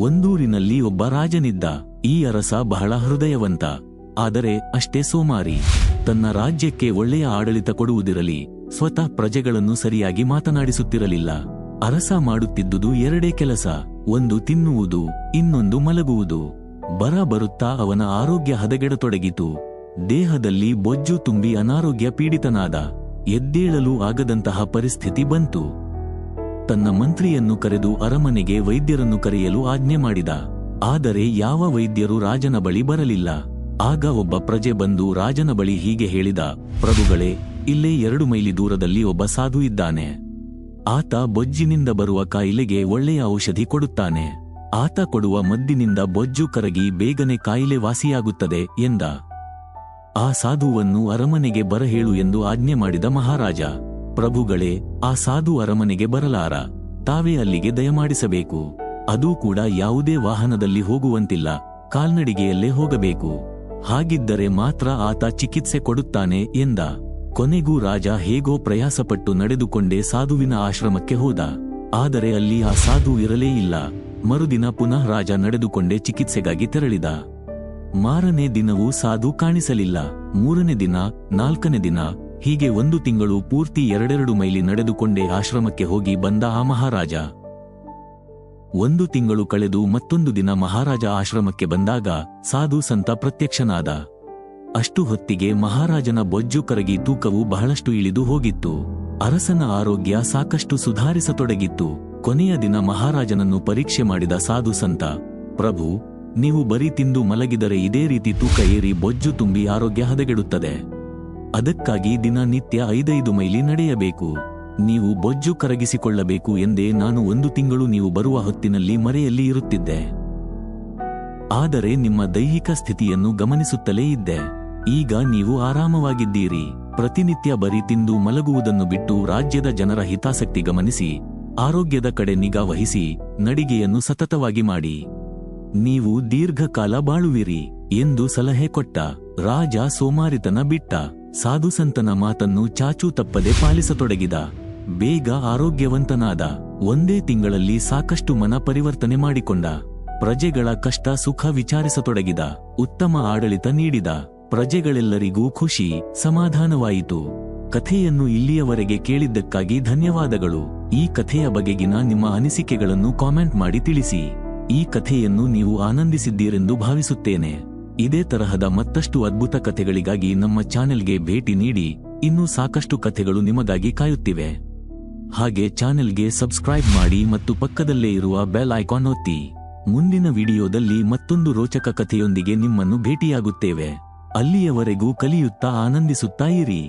ಒಂದೂರಿನಲ್ಲಿ ಒಬ್ಬ ರಾಜನಿದ್ದ. ಈ ಅರಸ ಬಹಳ ಹೃದಯವಂತ. ಆದರೆ ಅಷ್ಟೇ ಸೋಮಾರಿ. ತನ್ನ ರಾಜ್ಯಕ್ಕೆ ಒಳ್ಳೆಯ ಆಡಳಿತ ಕೊಡುವುದಿರಲಿ, ಸ್ವತಃ ಪ್ರಜೆಗಳನ್ನು ಸರಿಯಾಗಿ ಮಾತನಾಡಿಸುತ್ತಿರಲಿಲ್ಲ. ಅರಸ ಮಾಡುತ್ತಿದ್ದುದು ಎರಡೇ ಕೆಲಸ, ಒಂದು ತಿನ್ನುವುದು, ಇನ್ನೊಂದು ಮಲಗುವುದು. ಬರ ಬರುತ್ತಾ ಅವನ ಆರೋಗ್ಯ ಹದಗೆಡತೊಡಗಿತು. ದೇಹದಲ್ಲಿ ಬೊಜ್ಜು ತುಂಬಿ ಅನಾರೋಗ್ಯ ಪೀಡಿತನಾದ. ಎದ್ದೇಳಲು ಆಗದಂತಹ ಪರಿಸ್ಥಿತಿ ಬಂತು. ತನ್ನ ಮಂತ್ರಿಯನ್ನು ಕರೆದು ಅರಮನೆಗೆ ವೈದ್ಯರನ್ನು ಕರೆಯಲು ಆಜ್ಞೆ ಮಾಡಿದ. ಆದರೆ ಯಾವ ವೈದ್ಯರು ರಾಜನ ಬಳಿ ಬರಲಿಲ್ಲ. ಆಗ ಒಬ್ಬ ಪ್ರಜೆ ಬಂದು ರಾಜನ ಬಳಿ ಹೀಗೆ ಹೇಳಿದ, ಪ್ರಭುಗಳೇ, ಇಲ್ಲೇ ಎರಡು ಮೈಲಿ ದೂರದಲ್ಲಿ ಒಬ್ಬ ಸಾಧು ಇದ್ದಾನೆ. ಆತ ಬೊಜ್ಜಿನಿಂದ ಬರುವ ಕಾಯಿಲೆಗೆ ಒಳ್ಳೆಯ ಔಷಧಿ ಕೊಡುತ್ತಾನೆ. ಆತ ಕೊಡುವ ಮದ್ದಿನಿಂದ ಬೊಜ್ಜು ಕರಗಿ ಬೇಗನೆ ಕಾಯಿಲೆ ವಾಸಿಯಾಗುತ್ತದೆ, ಎಂದ. ಆ ಸಾಧುವನ್ನು ಅರಮನೆಗೆ ಬರಹೇಳು ಎಂದು ಆಜ್ಞೆ ಮಾಡಿದ ಮಹಾರಾಜ. ಪ್ರಭುಗಳೇ, ಆ ಸಾಧು ಅರಮನೆಗೆ ಬರಲಾರ. ತಾವೇ ಅಲ್ಲಿಗೆ ದಯಮಾಡಿಸಬೇಕು. ಅದೂ ಕೂಡ ಯಾವುದೇ ವಾಹನದಲ್ಲಿ ಹೋಗುವಂತಿಲ್ಲ. ಕಾಲ್ನಡಿಗೆಯಲ್ಲೇ ಹೋಗಬೇಕು. ಹಾಗಿದ್ದರೆ ಮಾತ್ರ ಆತ ಚಿಕಿತ್ಸೆ ಕೊಡುತ್ತಾನೆ ಎಂದ. ಕೊನೆಗೂ ರಾಜ ಹೇಗೋ ಪ್ರಯಾಸಪಟ್ಟು ನಡೆದುಕೊಂಡೇ ಸಾಧುವಿನ ಆಶ್ರಮಕ್ಕೆ ಹೋದ. ಆದರೆ ಅಲ್ಲಿ ಆ ಸಾಧು ಇರಲೇ ಇಲ್ಲ. ಮರುದಿನ ಪುನಃ ರಾಜ ನಡೆದುಕೊಂಡೇ ಚಿಕಿತ್ಸೆಗಾಗಿ ತೆರಳಿದ. ಮಾರನೇ ದಿನವೂ ಸಾಧು ಕಾಣಿಸಲಿಲ್ಲ. ಮೂರನೇ ದಿನ, ನಾಲ್ಕನೇ ದಿನ ಹೀಗೆ ಒಂದು ತಿಂಗಳು ಪೂರ್ತಿ ಎರಡೆರಡು ಮೈಲಿ ನಡೆದುಕೊಂಡೇ ಆಶ್ರಮಕ್ಕೆ ಹೋಗಿ ಬಂದ ಆ ಮಹಾರಾಜ. ಒಂದು ತಿಂಗಳು ಕಳೆದು ಮತ್ತೊಂದು ದಿನ ಮಹಾರಾಜ ಆಶ್ರಮಕ್ಕೆ ಬಂದಾಗ ಸಾಧು ಸಂತ ಪ್ರತ್ಯಕ್ಷನಾದ. ಅಷ್ಟು ಹೊತ್ತಿಗೆ ಮಹಾರಾಜನ ಬೊಜ್ಜು ಕರಗಿ ತೂಕವು ಬಹಳಷ್ಟು ಇಳಿದು ಹೋಗಿತ್ತು. ಅರಸನ ಆರೋಗ್ಯ ಸಾಕಷ್ಟು ಸುಧಾರಿಸತೊಡಗಿತ್ತು. ಕೊನೆಯ ದಿನ ಮಹಾರಾಜನನ್ನು ಪರೀಕ್ಷೆ ಮಾಡಿದ ಸಾಧು ಸಂತ, ಪ್ರಭು, ನೀವು ಬರೀ ತಿಂದು ಮಲಗಿದರೆ ಇದೇ ರೀತಿ ತೂಕ ಏರಿ ಬೊಜ್ಜು ತುಂಬಿ ಆರೋಗ್ಯ ಹದಗೆಡುತ್ತದೆ. ಅದಕ್ಕಾಗಿ ದಿನನಿತ್ಯ ಐದೈದು ಮೈಲಿ ನಡೆಯಬೇಕು. ನೀವು ಬೊಜ್ಜು ಕರಗಿಸಿಕೊಳ್ಳಬೇಕು ಎಂದೇ ನಾನು ಒಂದು ತಿಂಗಳು ನೀವು ಬರುವ ಹೊತ್ತಿನಲ್ಲಿ ಮರೆಯಲ್ಲಿ ಇರುತ್ತಿದ್ದೆ. ಆದರೆ ನಿಮ್ಮ ದೈಹಿಕ ಸ್ಥಿತಿಯನ್ನು ಗಮನಿಸುತ್ತಲೇ ಇದ್ದೆ. ಈಗ ನೀವು ಆರಾಮವಾಗಿದ್ದೀರಿ. ಪ್ರತಿನಿತ್ಯ ಬರಿ ತಿಂದು ಮಲಗುವುದನ್ನು ಬಿಟ್ಟು ರಾಜ್ಯದ ಜನರ ಹಿತಾಸಕ್ತಿ ಗಮನಿಸಿ, ಆರೋಗ್ಯದ ಕಡೆ ನಿಗಾ ವಹಿಸಿ, ನಡಿಗೆಯನ್ನು ಸತತವಾಗಿ ಮಾಡಿ. ನೀವು ದೀರ್ಘಕಾಲ ಬಾಳುವಿರಿ ಎಂದು ಸಲಹೆ ಕೊಟ್ಟ ರಾಜ ಸೋಮಾರಿತನ ಬಿಟ್ಟ. ಸಾಧುಸಂತನ ಮಾತನ್ನು ಚಾಚು ತಪ್ಪದೆ ಪಾಲಿಸತೊಡಗಿದ, ಬೇಗ ಆರೋಗ್ಯವಂತನಾದ, ಒಂದೇ ತಿಂಗಳಲ್ಲಿ ಸಾಕಷ್ಟು ಮನ ಪರಿವರ್ತನೆ ಮಾಡಿಕೊಂಡ, ಪ್ರಜೆಗಳ ಕಷ್ಟ ಸುಖ ವಿಚಾರಿಸತೊಡಗಿದ, ಉತ್ತಮ ಆಡಳಿತ ನೀಡಿದ, ಪ್ರಜೆಗಳೆಲ್ಲರಿಗೂ ಖುಷಿ, ಸಮಾಧಾನವಾಯಿತು. ಕಥೆಯನ್ನು ಇಲ್ಲಿಯವರೆಗೆ ಕೇಳಿದ್ದಕ್ಕಾಗಿ ಧನ್ಯವಾದಗಳು. ಈ ಕಥೆಯ ಬಗೆಗಿನ ನಿಮ್ಮ ಅನಿಸಿಕೆಗಳನ್ನು ಕಾಮೆಂಟ್ ಮಾಡಿ ತಿಳಿಸಿ. ಈ ಕಥೆಯನ್ನು ನೀವು ಆನಂದಿಸಿದ್ದೀರೆಂದು ಭಾವಿಸುತ್ತೇನೆ. ಇದೇ ತರಹದ ಮತ್ತಷ್ಟು ಅದ್ಭುತ ಕಥೆಗಳಿಗಾಗಿ ನಮ್ಮ ಚಾನೆಲ್ಗೆ ಭೇಟಿ ನೀಡಿ, ಇನ್ನೂ ಸಾಕಷ್ಟು ಕಥೆಗಳು ನಿಮಗಾಗಿ ಕಾಯುತ್ತಿವೆ. ಹಾಗೆ ಚಾನೆಲ್ಗೆ ಸಬ್ಸ್ಕ್ರೈಬ್ ಮಾಡಿ ಮತ್ತು ಪಕ್ಕದಲ್ಲೇ ಇರುವ ಬೆಲ್ ಐಕಾನ್ ಒತ್ತಿ. ಮುಂದಿನ ವಿಡಿಯೋದಲ್ಲಿ ಮತ್ತೊಂದು ರೋಚಕ ಕಥೆಯೊಂದಿಗೆ ನಿಮ್ಮನ್ನು ಭೇಟಿಯಾಗುತ್ತೇವೆ. ಅಲ್ಲಿಯವರೆಗೂ ಕಲಿಯುತ್ತಾ ಆನಂದಿಸುತ್ತಾ ಇರಿ.